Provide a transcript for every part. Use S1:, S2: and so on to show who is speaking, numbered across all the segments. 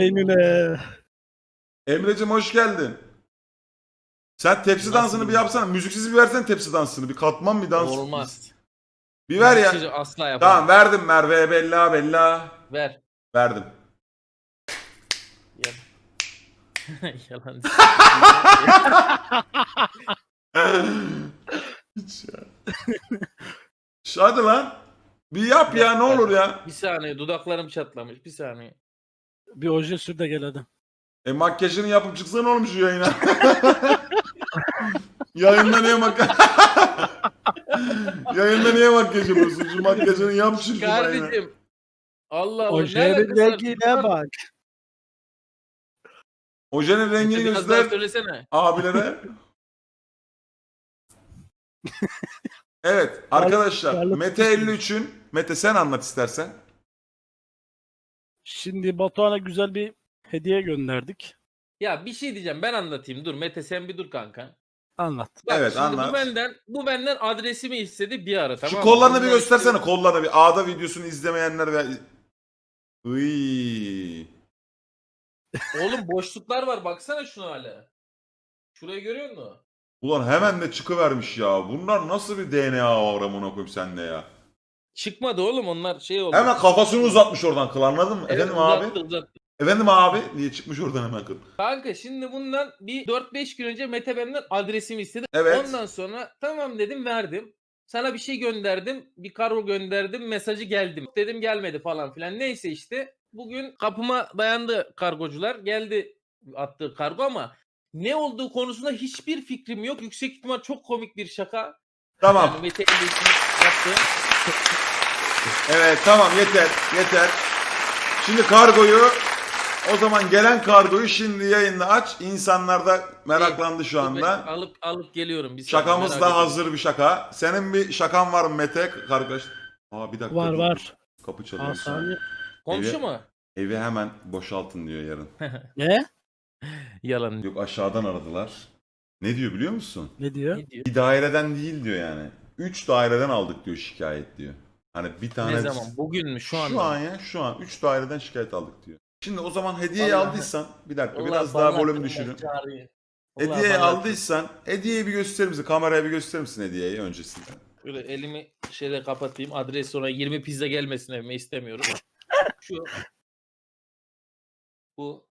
S1: beynine.
S2: Emre'cim hoş geldin. Sen tepsi
S3: Nasıl
S2: dansını bir yapsana. Müziksiz bir versen tepsi dansını. Bir katman bir dans.
S3: Olmaz.
S2: Bir ver
S3: Müziksiz
S2: ya.
S3: Asla yapamam.
S2: Tamam verdim Merve'ye bella bella.
S3: Ver.
S2: Verdim.
S3: Yap. Yalan.
S2: Hiç ya. Şu- Hadi lan. Bir yap ya ne olur ya.
S3: bir saniye dudaklarım çatlamış. Bir saniye.
S1: Bir oje sür de gel hadi.
S2: E makyajını yapıp çıksana oğlum şu yayına. Yayında niye makyaj... Yayında niye makyaj yapıyorsun? Şu makyajını yap şu yayına.
S3: Kardeşim. Allah Allah.
S1: Ojenin rengine bak.
S2: Ojenin rengini
S3: Biraz daha
S2: göster
S3: söylesene.
S2: abilere. evet arkadaşlar Mete 53'ün Mete sen anlat istersen.
S1: Şimdi Batuhan'a güzel bir hediye gönderdik.
S3: Ya bir şey diyeceğim ben anlatayım. Dur Mete sen bir dur kanka.
S1: Anlat.
S3: Bak
S2: Evet,
S3: şimdi
S2: anlat.
S3: Bu benden, bu benden adresimi istedi bir ara tamam
S2: Şu
S3: mı?
S2: kollarını bir
S3: Bundan
S2: göstersene
S3: işte-
S2: kollarını bir A'da videosunu izlemeyenler ve Iy.
S3: Oğlum boşluklar var baksana şuna hala. Şurayı görüyor musun?
S2: Ulan hemen de çıkıvermiş ya. Bunlar nasıl bir DNA var amına koyayım sende ya.
S3: Çıkmadı oğlum onlar şey oldu.
S2: Hemen kafasını uzatmış oradan kıl anladın mı?
S3: Evet,
S2: Efendim
S3: uzattı,
S2: abi?
S3: uzattı.
S2: Efendim abi diye çıkmış oradan hemen kıl.
S3: Kanka şimdi bundan bir 4-5 gün önce Mete benden adresimi istedi.
S2: Evet.
S3: Ondan sonra tamam dedim verdim. Sana bir şey gönderdim. Bir kargo gönderdim. Mesajı geldim. Dedim gelmedi falan filan. Neyse işte. Bugün kapıma dayandı kargocular. Geldi attığı kargo ama ne olduğu konusunda hiçbir fikrim yok. Yüksek ihtimal çok komik bir şaka.
S2: Tamam.
S3: Yani Mete ile yaptı.
S2: Evet tamam yeter yeter. Şimdi kargoyu o zaman gelen kargoyu şimdi yayında aç. İnsanlar da meraklandı şu anda.
S3: Alıp alıp geliyorum. Bir saniye,
S2: Şakamız
S3: merak
S2: da
S3: etme.
S2: hazır bir şaka. Senin bir şakan var mı Mete kardeş? Aa bir dakika.
S1: Var
S2: dur.
S1: var.
S2: Kapı çalıyor. Saniye.
S3: Komşu
S2: Evi-
S3: mu?
S2: Evi hemen boşaltın diyor yarın.
S1: Ne?
S3: Yalan.
S2: Yok aşağıdan aradılar. Ne diyor biliyor musun?
S1: Ne diyor?
S3: Ne diyor?
S2: Bir daireden değil diyor yani. Üç daireden aldık diyor şikayet diyor. Hani bir tane...
S3: Ne zaman? Bugün mü? Şu an
S2: Şu an ya şu an. Üç daireden şikayet aldık diyor. Şimdi o zaman hediyeyi
S3: Vallahi-
S2: aldıysan bir dakika
S3: Allah
S2: biraz daha volüm
S3: bağlattın
S2: düşürün.
S3: çağrıyı.
S2: Hediyeyi aldıysan hediyeyi bir gösterir misin? Kameraya bir gösterir misin hediyeyi öncesinde?
S3: Böyle elimi şeyle kapatayım. Adres sonra 20 pizza gelmesin evime istemiyorum. Şu. Bu.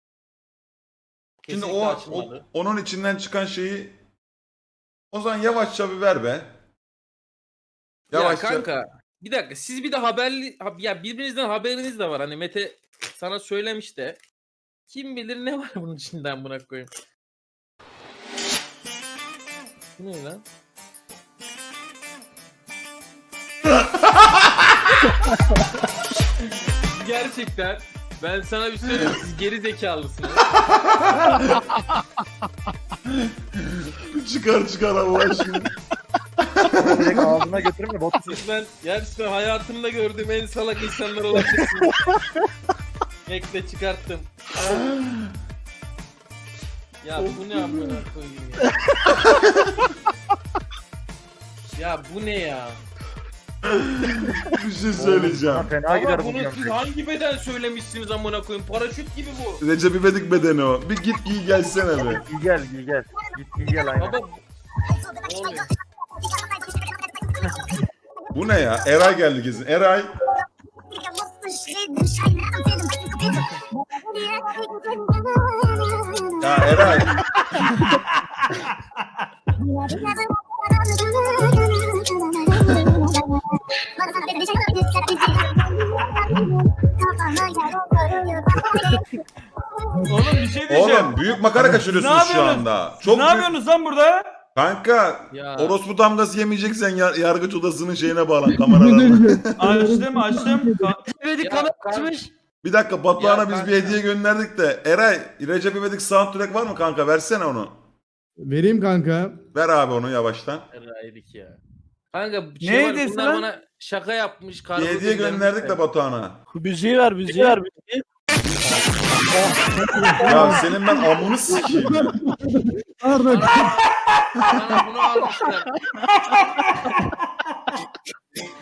S2: Şimdi
S3: Kesinlikle
S2: o, o- onun içinden çıkan şeyi o zaman yavaşça bir ver be. Yavaşça.
S3: Ya kanka bir dakika siz bir de haberli ha- ya birbirinizden haberiniz de var. Hani Mete sana söylemiş de. Kim bilir ne var bunun içinden buna koyayım. Bu ne lan? Gerçekten ben sana bir söyleyeyim siz geri zekalısınız.
S2: Çıkar çıkar Allah aşkına.
S4: Direkt ağzına götürme botu
S3: Siz ben gerçekten hayatımda gördüğüm en salak insanlar olabilirsiniz. Bekle çıkarttım. Ya bu ne amına koyayım ya. ya bu ne ya?
S2: bir şey söyleyeceğim.
S4: Fena gider
S3: Ama
S4: bu
S3: bunu siz
S4: gömlek.
S3: hangi beden söylemişsiniz amına koyayım? Paraşüt gibi bu.
S2: Recep İvedik bedeni o. Bir git giy gelsene be.
S4: Giy gel giy gel. Git giy gel aynen.
S3: Baba ne oluyor?
S2: Bu ne ya? Eray geldi gezin. Eray. Ya Eray.
S5: Oğlum bir şey diyeceğim.
S2: Oğlum büyük makara kaçırıyorsunuz şu
S5: yapıyorsunuz?
S2: anda. Çok
S5: ne
S2: büyük-
S5: yapıyorsunuz lan burada?
S2: Kanka
S3: Ya.
S2: orospu damgası yemeyeceksen yar- yargıç odasının şeyine bağlan kameralarına.
S5: Açtım açtım. Ka-
S3: Ya, kanka,
S2: bir dakika Batuhan'a
S3: Ya
S2: biz bir hediye gönderdik de. Eray Recep İvedik soundtrack var mı kanka? Versene onu.
S6: Vereyim kanka.
S2: Ver abi onu yavaştan.
S3: Eray'dık ya. Kanka şey
S5: Ne
S3: var,
S5: hediyesi
S3: bunlar
S5: lan?
S3: bana şaka yapmış.
S2: Bir
S3: kargo
S2: hediye
S3: göndermiş
S2: gönderdik de Batuhan'a.
S1: Müziği ver, müziği ver. Müziği.
S2: Ya senin ben amını sikeyim ya.
S3: Bana bunu almışlar.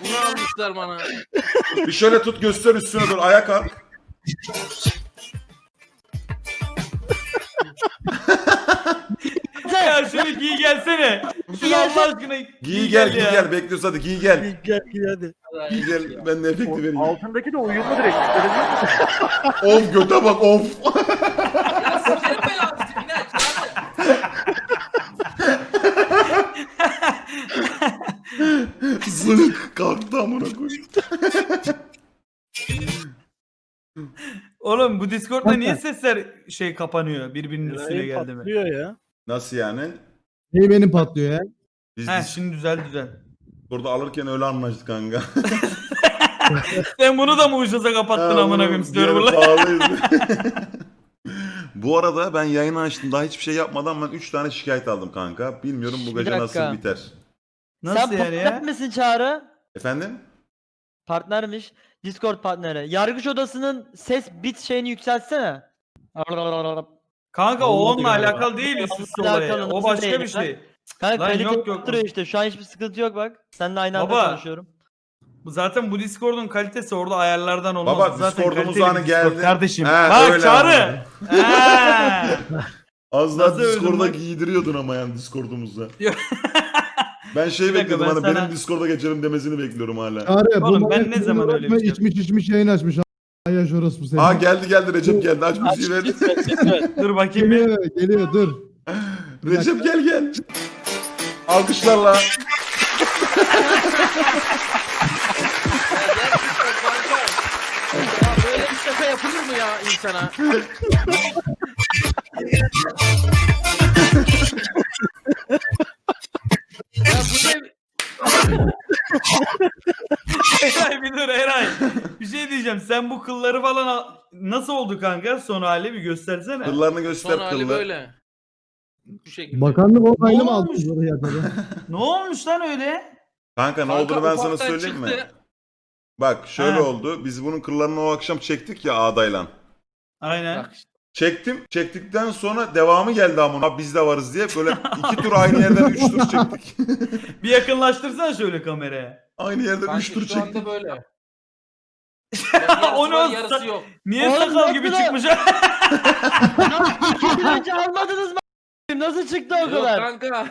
S3: bunu almışlar bana.
S2: Bir şöyle tut göster üstüne dur. Ayak kalk.
S5: Bir giy gelsene. Şunu Allah aşkına
S2: Giy gel giy
S5: ya.
S2: gel bekliyoruz hadi giy gel.
S1: Gel gel hadi.
S2: Giy gel ben de efekti vereyim.
S4: Altındaki de uyumlu direkt. Öyle değil mi?
S2: Of göte bak of.
S3: Ya sikerim belanı.
S2: Zırh kalktı amına koyayım.
S5: Oğlum bu Discord'da niye sesler şey kapanıyor birbirinin üstüne geldi mi?
S1: patlıyor ya.
S2: Nasıl yani?
S6: Hey benim patlıyor ya.
S2: Biz,
S5: He
S2: biz
S5: şimdi düzel düzel.
S2: burada alırken öyle anlaştık kanka.
S5: Sen bunu da mı ucuza kapattın amına koyayım server'la?
S2: Bu arada ben yayını açtım. Daha hiçbir şey yapmadan ben 3 tane şikayet aldım kanka. Bilmiyorum bu
S7: Bir
S2: gece nasıl biter.
S5: Nasıl
S7: Sen
S5: yani
S7: partner
S5: ya?
S7: misin Çağrı?
S2: Efendim?
S7: Partnermiş. Discord partneri. Yargıç odasının ses bit şeyini yükseltsene.
S5: Kanka o
S1: Olmadı
S5: onunla
S1: galiba.
S5: alakalı değil üst
S7: Alakalı,
S5: olayı. O
S7: nasıl
S5: başka
S7: değil
S5: bir
S7: lan?
S5: şey.
S7: Kanka
S5: Lan
S7: kalite
S5: yok, yok,
S7: işte. Şu an hiçbir sıkıntı yok bak. Seninle aynı anda
S5: Baba,
S7: konuşuyorum.
S5: Bu Zaten bu Discord'un kalitesi orada ayarlardan olmaz.
S2: Baba,
S5: Zaten
S2: Discord'umuz
S5: kaliteli bir Discord
S2: geldi.
S5: Kardeşim.
S2: He,
S5: Bak
S2: öyle
S5: Çağrı. He.
S2: Az daha
S5: Nasıl bak?
S2: giydiriyordun ama yani Discord'umuzda.
S5: Yok.
S2: ben şey
S5: Bir dakika,
S2: bekledim
S5: ben
S2: hani
S5: sana-
S2: benim Discord'a geçelim demesini bekliyorum hala.
S6: Çağrı
S5: Oğlum, ben
S6: manyak
S5: ne zaman öyle bir şey
S6: içmiş içmiş yayın açmış. Ay yaş orası senin.
S2: Aa geldi geldi Recep geldi aç müziği ver.
S5: Dur bakayım bir.
S6: Geliyor geliyor dur. Bir dakika.
S2: Recep gel gel. Alkışlarla.
S3: Ya gerçekten kanka. Ya böyle bir şaka yapılır mı ya insana?
S5: diyeceğim. Sen bu kılları falan al- nasıl oldu kanka? Son hali bir göstersene.
S2: Kıllarını göster
S3: Son hali
S2: kıllı.
S3: böyle. Bu şekilde.
S6: Bakanlık onaylı mı
S5: olmuş?
S6: aldınız oraya tabii?
S5: Ne olmuş lan öyle?
S2: Kanka ne
S3: Kanka
S2: olduğunu ben sana
S3: ufaktan
S2: söyleyeyim mi?
S3: çıktı.
S2: Bak şöyle
S5: Ha.
S2: oldu. Biz bunun kıllarını o akşam çektik ya ağdayla.
S5: Aynen.
S3: Bak işte.
S2: Çektim. Çektikten sonra devamı geldi amına. Biz de varız diye böyle iki tur aynı yerden üç tur çektik.
S5: Bir yakınlaştırsana şöyle kameraya.
S2: aynı yerden
S3: Kanka
S2: üç tur
S3: şu
S2: çektik.
S3: anda böyle. yarısı
S5: O
S3: var,
S5: olsa-
S3: yarısı yok.
S5: Niye
S7: Oğlum
S5: sakal gibi
S7: nasıl-
S5: çıkmış?
S7: Gün önce almadınız mı? Nasıl çıktı o
S3: Yok
S7: kadar?
S3: kanka.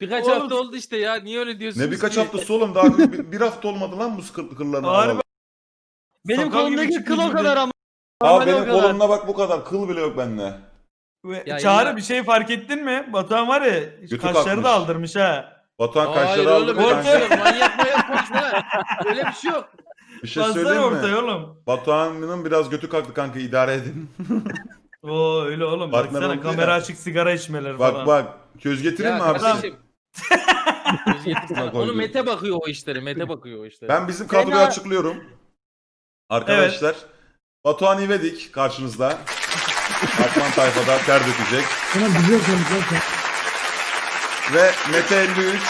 S3: Birkaç
S5: Oğlum-
S3: hafta oldu işte ya. Niye öyle diyorsunuz
S2: Ne birkaç
S3: ki?
S2: haftası oğlum daha bir, bir hafta olmadı lan bu sıkıntı kıllarını
S5: Harbi.
S7: Benim
S5: Sakal gibi
S7: kolumdaki kıl o
S5: bir
S7: kadar ama.
S2: Aa
S7: Normali o
S2: benim
S7: kadar.
S2: kolumda bak bu kadar kıl bile yok bende.
S5: Ve
S3: Ya
S5: Çağrı
S3: illa-
S5: bir şey fark ettin mi? Batuhan var ya
S2: Götü
S5: kaşları
S2: kalkmış.
S5: da aldırmış ha.
S2: Batuhan
S3: Hayır
S2: kaşları aldı
S3: oğlum öyle bir
S2: kanka.
S3: şey yok. Manyak manyak konuşma lan. Öyle bir şey yok.
S2: Bir şey
S5: Baksana
S2: söyleyeyim
S5: ortaya
S2: mi?
S5: oğlum.
S2: Batuhan'ın biraz götü kalktı kanka idare edin.
S5: Oo öyle oğlum.
S2: Partner
S5: Baksana
S2: oldu
S5: kamera
S2: ya.
S5: açık sigara içmeleri
S2: Bak
S5: falan.
S2: bak. Köz getireyim mi
S3: Ya
S2: abi?
S3: kardeşim.
S2: Bak
S3: Onu. Mete bakıyor o işlere. Mete bakıyor o işlere.
S2: Ben bizim kadroyu
S7: Fena-
S2: açıklıyorum. Arkadaşlar. Batuhan İvedik karşınızda. Akman tayfada ter dökecek.
S6: Sana güzel konuşacağım.
S2: Ve Mete 53.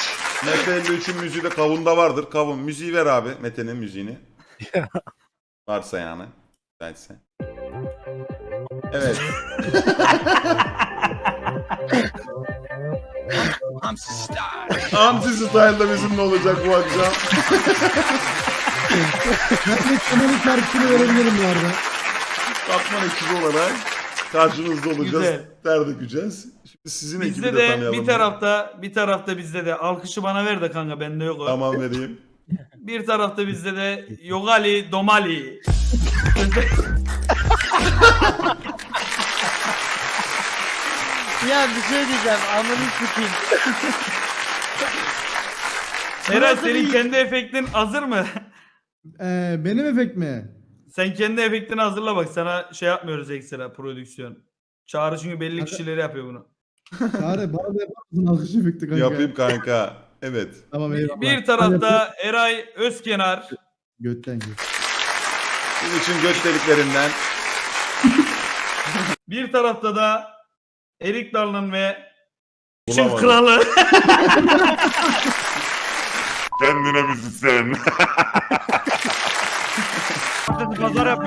S2: Mete 53'ün müziği de kavunda vardır. Kavun. Müziği ver abi. Mete'nin müziğini. Varsa yani. Müsaitse. Evet. Hamsi Style'da bizimle olacak bu akşam.
S6: De Kemal'in şarkısını verebilirim bu arada.
S2: Katman ekibi olarak karşınızda olacağız.
S5: Güzel.
S2: Ter dökeceğiz. Şimdi sizin ekibi
S5: Bizde
S2: de,
S5: de
S2: tanıyalım.
S5: bir tarafta bir tarafta bizde de alkışı bana ver de kanka bende yok o.
S2: Tamam vereyim.
S5: Bir tarafta bizde de Yogali Domali.
S7: Ya bir şey diyeceğim. Amını sikeyim.
S5: Eray
S7: nasıl
S5: senin kendi efektin hazır mı?
S6: Ee, benim efekt mi?
S5: Sen kendi efektini hazırla bak sana şey yapmıyoruz ekstra prodüksiyon. Çağrı çünkü belli kişileri yapıyor bunu.
S6: Çağrı bana da yapar mısın alkış efekti kanka?
S2: Yapayım kanka. Evet.
S6: Tamam eyvallah.
S5: Bir tarafta Eray Özkenar.
S6: Götten git.
S2: Sizin için göç deliklerinden
S5: Bir tarafta da Erik Darlan ve Çin
S2: Bulamadım.
S5: Kralı.
S2: kendine müzisyen.
S5: Pazar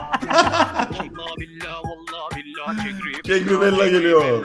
S5: yapıyorsun.
S2: Kegri Bella geliyor.